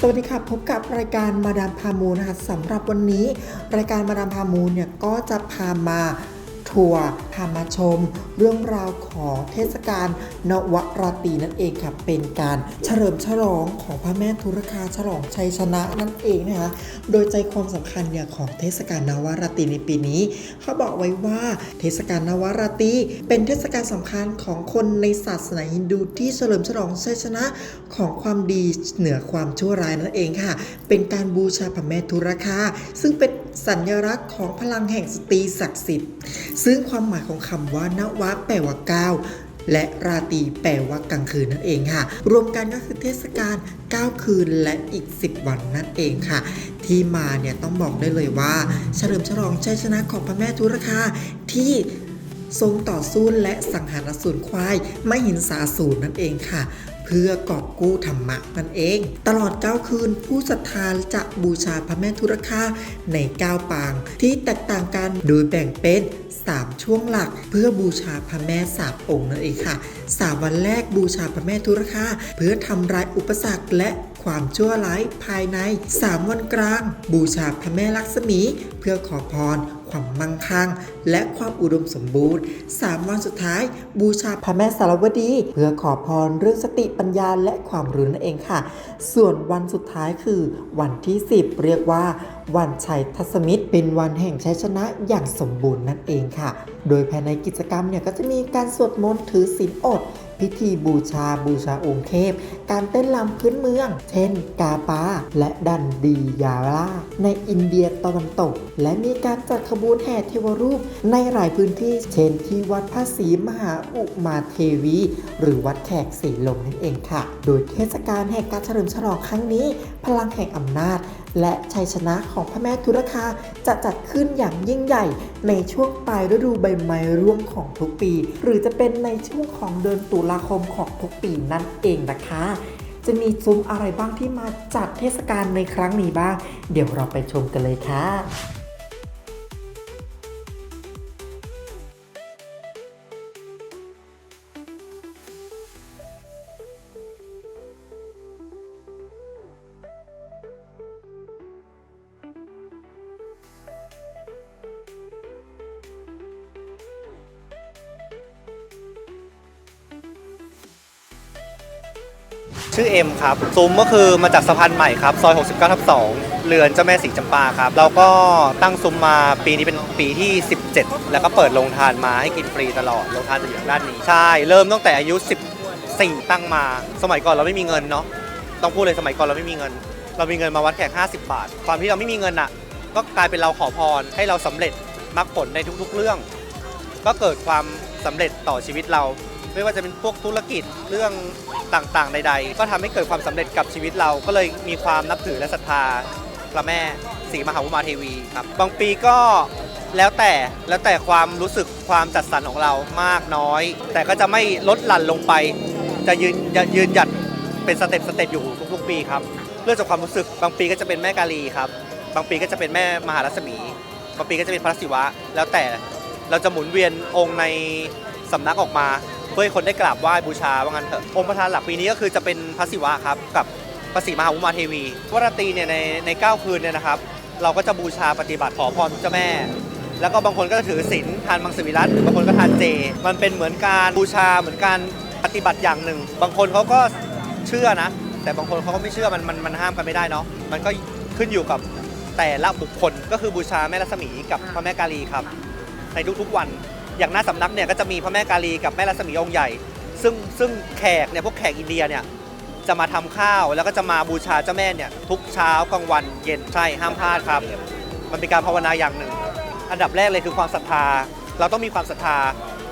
สวัสดีค่ะพบกับรายการมาดามพามูนะคะสำหรับวันนี้ รายการมาดามพามูเนี่ยก็จะพามาทัวร์ พามาชมเรื่องราวของเทศกาลนวราตรีนั่นเองค่ะ เป็นการเฉลิมฉลองของพระแม่ธุรคาฉลองชัยชนะนั่นเองนะคะ โดยใจความสำคัญเนี่ยของเทศกาลนวราตรีในปีนี้ เขาบอกไว้ว่าเทศกาลนวราตรีเป็นเทศกาลสำคัญของคนในศาสนาฮินดูที่เฉลิมฉลองชัยชนะของความดีเหนือความชั่วร้ายนั่นเองค่ะ เป็นการบูชาพระแม่ธุรคาซึ่งเป็นสัญลักษณ์ของพลังแห่งสตรีศักดิ์สิทธิ์ ซึ่งความหมายของคำว่านวะแปลว่าก้าวและราตรีแปลว่ากลางคืนนั่นเองค่ะ รวมกันก็คือเทศกาล9 คืนและอีก 10 วันนั่นเองค่ะ ที่มาเนี่ยต้องบอกได้เลยว่า เฉลิมฉลองชัยชนะของพระแม่ธุรคาที่ทรงต่อสู้และสังหารสูรควายไม่หินสาสูรนั่นเองค่ะ เพื่อกอบกู้ธรรมะนั่นเอง ตลอด 9 คืนผู้ศรัทธาจะบูชาพระแม่ธุรคาใน 9 ปาง ที่แตกต่างกันโดยแบ่งเป็น 3 ช่วงหลัก เพื่อบูชาพระแม่สามองค์นั่นเองค่ะ 3 วันแรกบูชาพระแม่ธุรคาเพื่อทำลายอุปสรรคและความชั่วร้ายภายใน 3 วันกลาง บูชาพระแม่ลักษมี เพื่อขอพร ความมั่งคั่ง และความอุดมสมบูรณ์ 3 วันสุดท้ายบูชาพระแม่สารวดี เพื่อขอพรเรื่องสติปัญญาและความรู้นั่นเองค่ะ ส่วนวันสุดท้ายคือวันที่ 10 เรียกว่า วันชัยทัศมิตร เป็นวันแห่งชัยชนะอย่างสมบูรณ์นั่นเองค่ะ โดยภายในกิจกรรมเนี่ยก็จะมีการสวดมนต์ถือศีลอด พิธีบูชาบูชาองค์เทพ การเต้นรำพื้นเมือง เช่น กาปาและดันดียาลาในอินเดียตะวันตก และมีการจัดขบวนแห่เทวรูป ในหลายพื้นที่ เช่นที่วัดพระศรีมหาอุมาเทวี หรือวัดแขกศรีลมนั่นเองค่ะ โดยเทศกาลแห่งการเฉลิมฉลองครั้งนี้ พลังแห่งอำนาจและชัยชนะของพระแม่ธุรคาจะจัดขึ้นอย่างยิ่งใหญ่ ในช่วงปลายฤดูใบไม้ร่วงของทุกปี หรือจะเป็นในช่วงของเดือนตุลาคมของทุกปีนั่นเองนะคะ จะมีซุ้มอะไรบ้างที่มาจัดเทศกาลในครั้งนี้บ้าง เดี๋ยวเราไปชมกันเลยค่ะ ชื่อเอ็มครับซุ้มก็คือมาจากสะพานใหม่ครับซอย 69ทับ2เรือนเจ้าแม่สีจำปาครับเราก็ตั้งซุ้มมาปีนี้เป็นปีที่ 17 แล้วก็เปิดโรงทานมาให้กินฟรีตลอดโรงทานจะอยู่ด้านนี้ใช่เริ่มตั้งแต่อายุ 14 ตั้งมา สมัยก่อนเราไม่มีเงินเนาะต้องพูดเลยสมัยก่อนเราไม่มีเงิน เรามีเงินมาวัดแขก50 บาท ความที่เราไม่มีเงินอะ ก็กลายเป็นเราขอพรให้เราสำเร็จมรรคผลในทุกๆเรื่อง ก็เกิดความสำเร็จต่อชีวิตเรา ไม่ว่าจะเป็นพวกธุรกิจเรื่องต่างๆ ใด ๆ ก็ทำให้เกิดความสำเร็จกับชีวิตเรา ก็เลยมีความนับถือและศรัทธาพระแม่ศรีมหาวุมาเทวีครับ บางปีก็แล้วแต่แล้วแต่ความรู้สึกความจัดสรรของเรามากน้อย แต่ก็จะไม่ลดหลั่นลงไป จะยืนยืนหยัดเป็นสเต็ปสเต็ปอยู่ทุกๆปีครับเรื่องจากความรู้สึกบางปีก็จะเป็นแม่กาลีครับบางปีก็จะเป็นแม่มหารัศมีบางปีก็จะเป็นพระศิวะ แล้วแต่เราจะหมุนเวียนองค์ในสำนักออกมา เพื่อให้คนได้กราบไหว้บูชาว่างั้นเถอะองค์ประธานหลักปีนี้ก็คือจะเป็นพระศิวะครับกับพระศรีมหาวุมาเทวีวราตรีเนี่ยในในเก้าคืนเนี่ยนะครับ เราก็จะบูชาปฏิบัติขอพรเจ้าแม่ แล้วก็บางคนก็ถือศีลทานมังสวิรัตหรือบางคนก็ทานเจ มันเป็นเหมือนการบูชาเหมือนการปฏิบัติอย่างหนึ่ง บางคนเขาก็เชื่อนะ แต่บางคนเขาก็ไม่เชื่อมันมันมันห้ามกันไม่ได้เนาะมันก็ขึ้นอยู่กับแต่ละบุคคลก็คือบูชาแม่รัศมีกับพระแม่กาลีครับ ในทุกๆวัน อย่างหน้าสำนักเนี่ยก็จะมีพระแม่กาลีกับแม่รัศมีองค์ใหญ่ ซึ่งซึ่งแขกเนี่ยพวกแขกอินเดียเนี่ยจะมาทำข้าวแล้วก็จะมาบูชาเจ้าแม่เนี่ยทุกเช้ากลางวันเย็นใช่ห้ามพลาดครับ มันเป็นการภาวนาอย่างหนึ่ง อันดับแรกเลยคือความศรัทธา เราต้องมีความศรัทธา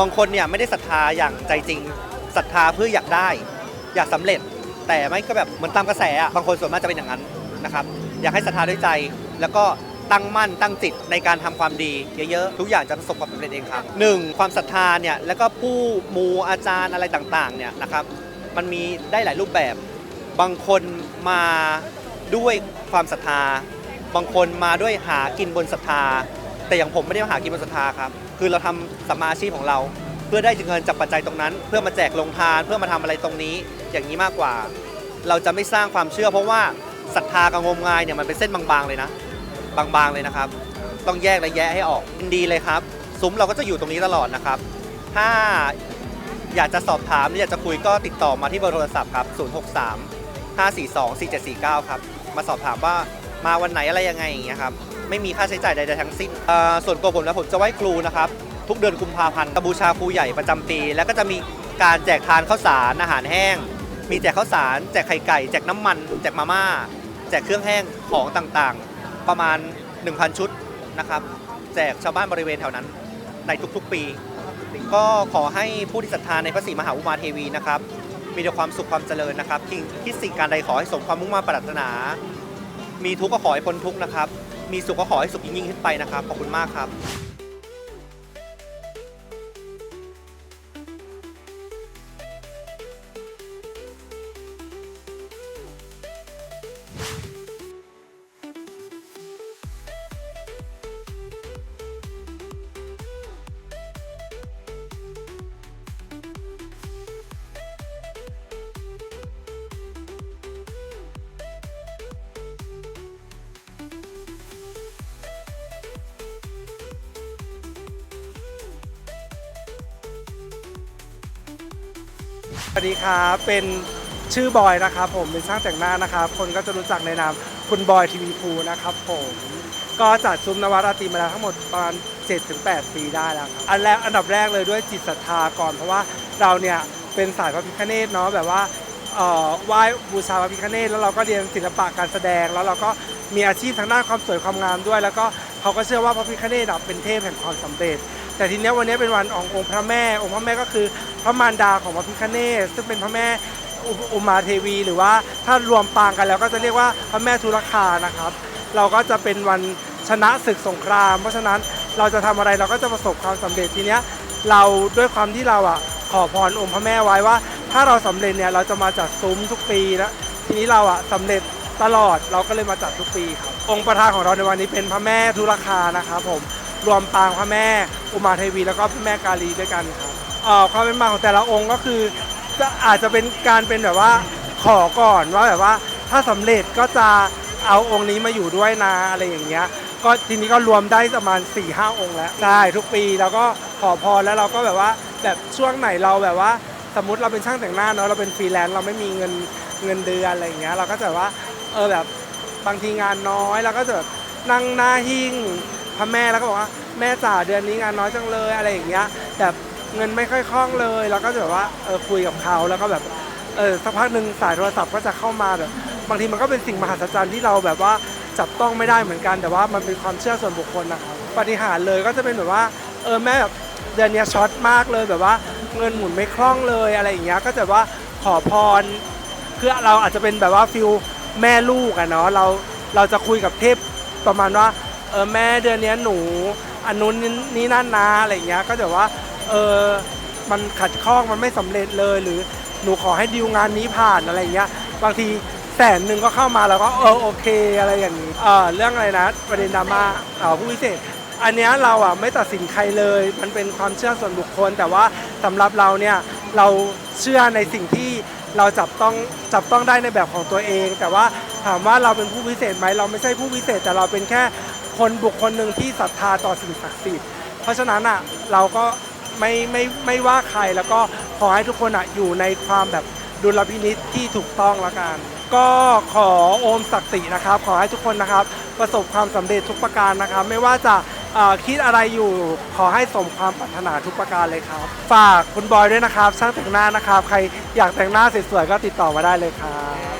บางคนเนี่ยไม่ได้ศรัทธาอย่างใจจริงศรัทธาเพื่ออยากได้ อยากสำเร็จ แต่ไม่ก็แบบเหมือนตามกระแสอะบางคนส่วนมากจะเป็นอย่างนั้นนะครับ อยากให้ศรัทธาด้วยใจแล้วก็ ตั้งมั่นตั้งจิตในการทำความดีเยอะๆ ทุกอย่างจะประสบความสำเร็จเองครับหนึ่งความศรัทธาเนี่ยแล้วก็ผู้มูอาจารย์อะไรต่างๆเนี่ยนะครับมันมีได้หลายรูปแบบ บางคนมาด้วยความศรัทธา บางคนมาด้วยหากินบนศรัทธา แต่อย่างผมไม่ได้มาหากินบนศรัทธาครับคือเราทำสัมมาชีพของเรา เพื่อได้เงินจากปัจจัยตรงนั้น เพื่อมาแจกลงทานเพื่อมาทำอะไรตรงนี้อย่างนี้มากกว่า เราจะไม่สร้างความเชื่อ เพราะว่าศรัทธากับงมงายเนี่ยมันเป็นเส้นบางๆเลยนะ บางๆเลยนะครับ ต้องแยกและแยะให้ออกยินดีเลยครับ ซุ้มเราก็จะอยู่ตรงนี้ตลอดนะครับ ถ้าอยากจะสอบถามหรืออยากจะคุยก็ติดต่อมาที่เบอร์โทรศัพท์ครับ 063 542 4749 ครับ มาสอบถามว่ามาวันไหนอะไรยังไงอย่างเงี้ยครับ ไม่มีค่าใช้จ่ายใดๆทั้งสิ้นส่วนตัวผมแล้วผมจะไหว้ครูนะครับ ทุกเดือนกุมภาพันธ์บูชาครูใหญ่ประจำปี แล้วก็จะมีการแจกทานข้าวสารอาหารแห้ง มีแจกข้าวสาร แจกไข่ไก่ แจกน้ำมัน แจกมาม่า แจกเครื่องแห้งของต่างๆ ประมาณ 1,000 ชุดนะครับ แจกชาวบ้านบริเวณแถวนั้นในทุกๆปี ก็ขอให้ผู้ที่ศรัทธาในพระศรีมหาอุมาเทวีนะครับ มีแต่ความสุขความเจริญนะครับทิ้งคิดสิ่งการใดขอให้สมความมุ่งมั่นปรารถนา มีทุกข์ก็ขอให้พ้นทุกข์นะครับ มีสุขก็ขอให้สุขยิ่งๆขึ้นไปนะครับขอบคุณมากครับ สวัสดีครับเป็นชื่อบอยนะครับผมเป็นช่างแต่งหน้านะครับ คนก็จะรู้จักในนามคุณบอยทีวีพูนะครับผมก็จัดซุ้มนวราตรีมาแล้วทั้งหมดประมาณ7-8 ปีได้แล้วครับอันแรกอันดับแรกเลยด้วยจิตศรัทธาก่อนเพราะว่าเราเนี่ยเป็นสายพระพิฆเนศเนาะแบบว่าอ่อไหว้บูชาพระพิฆเนศแล้วเราก็เรียนศิลปะการแสดง แล้วเราก็มีอาชีพทางด้านความสวยความงามด้วย แล้วก็เขาก็เชื่อว่าพระพิฆเนศเป็นเทพแห่งความสำเร็จ แต่ทีเนี้ยวันนี้เป็นวันขององค์พระแม่ องค์พระแม่ก็คือพระมารดาของพระพิฆเนศซึ่งเป็นพระแม่อุมาเทวี หรือว่าถ้ารวมปางกันแล้วก็จะเรียกว่าพระแม่ทุรคานะครับ เราก็จะเป็นวันชนะศึกสงคราม เพราะฉะนั้นเราจะทำอะไรเราก็จะประสบความสำเร็จทีเนี้ยเราด้วยความที่เราอะขอพรองค์พระแม่ไว้ว่า ถ้าเราสำเร็จเนี่ยเราจะมาจัดซุ้มทุกปีแล้วทีนี้เราอะสำเร็จตลอดเราก็เลยมาจัดทุกปีครับองค์ประธานของเราในวันนี้เป็นพระแม่ทุรคานะครับผม รวมปางพระแม่ อุมาเทวีแล้วก็พระแม่กาลีด้วยกันครับความเป็นมาของแต่ละองค์ก็คือจะอาจจะเป็นการเป็นแบบว่าขอก่อนว่าแบบว่าถ้าสำเร็จก็จะเอาองค์นี้มาอยู่ด้วยนะอะไรอย่างเงี้ยก็ทีนี้ก็รวมได้ประมาณ4ี่ห้าองค์แล้วใช่ทุกปีเราก็ขอพรแล้วเราก็แบบว่าแบบช่วงไหนเราแบบว่า สมมติเราเป็นช่างแต่งหน้าเนาะเราเป็นฟรีแลนซ์เราไม่มีเงินเงินเดือนอะไรอย่างเงี้ยเราก็จะแบบว่าเออแบบบางทีงานน้อยเราก็จะแบบนั่งหน้าหิ้ง ระแม่แล้วก็บอกว่าแม่จ๋าเดือนนี้งานน้อยจังเลยอะไรอย่างเงี้ยแบบเงินไม่ค่อยคล่องเลยเราก็จะแบบว่าเออคุยกับเขาแล้วก็แบบเออสักพักหนึ่งสายโทรศัพท์ก็จะเข้ามาแบบบางทีมันก็เป็นสิ่งมหัศจรรย์ที่เราแบบว่าจับต้องไม่ได้เหมือนกัน แต่ว่ามันเป็นความเชื่อส่วนบุคคลนะครับปฏิหารเลยก็จะเป็นแบบว่าเออแม่แบบเดือนนี้ช็อตมากเลยแบบว่าเงินหมุนไม่คล่องเลยอะไรอย่างเงี้ยก็จะว่าขอพรคือเราอาจจะเป็นแบบว่าฟิลแม่ลูกอะเนาะเราเราจะคุยกับเทพประมาณว่า เออแม่เดือนนี้หนูอันนู้นนี่นั่นนะอะไรอย่างเงี้ยก็จะว่าเออมันขัดข้องมันไม่สำเร็จเลยหรือหนูขอให้ดีลงานนี้ผ่านอะไรอย่างเงี้ยบางทีแสนหนึ่งก็เข้ามาแล้วก็เออโอเคอะไรอย่างนี้เออเรื่องอะไรนะประเด็นดราม่าเออผู้พิเศษ อันเนี้ยเราอะไม่ตัดสินใครเลย มันเป็นความเชื่อส่วนบุคคล แต่ว่าสำหรับเราเนี่ยเราเชื่อในสิ่งที่เราจับต้องจับต้องได้ในแบบของตัวเอง แต่ว่าถามว่าเราเป็นผู้พิเศษไหมเราไม่ใช่ผู้พิเศษแต่เราเป็นแค่ คนบุคคลหนึ่งที่ศรัทธาต่อสิ่งศักดิ์สิทธิ์เพราะฉะนั้นอะเราก็ไม่ไม่ไม่ว่าใครแล้วก็ขอให้ทุกคนอะอยู่ในความแบบดุลพินิษที่ถูกต้องละกัน ก็ขอโอมศักดิ์สิทธิ์นะครับ ขอให้ทุกคนนะครับ ประสบความสำเร็จทุกประการนะครับ ไม่ว่าจะคิดอะไรอยู่ขอให้สมความปรารถนาทุกประการเลยครับ ฝากคุณบอยด้วยนะครับ ช่างแต่งหน้านะครับ ใครอยากแต่งหน้าสวยๆก็ติดต่อมาได้เลยครับ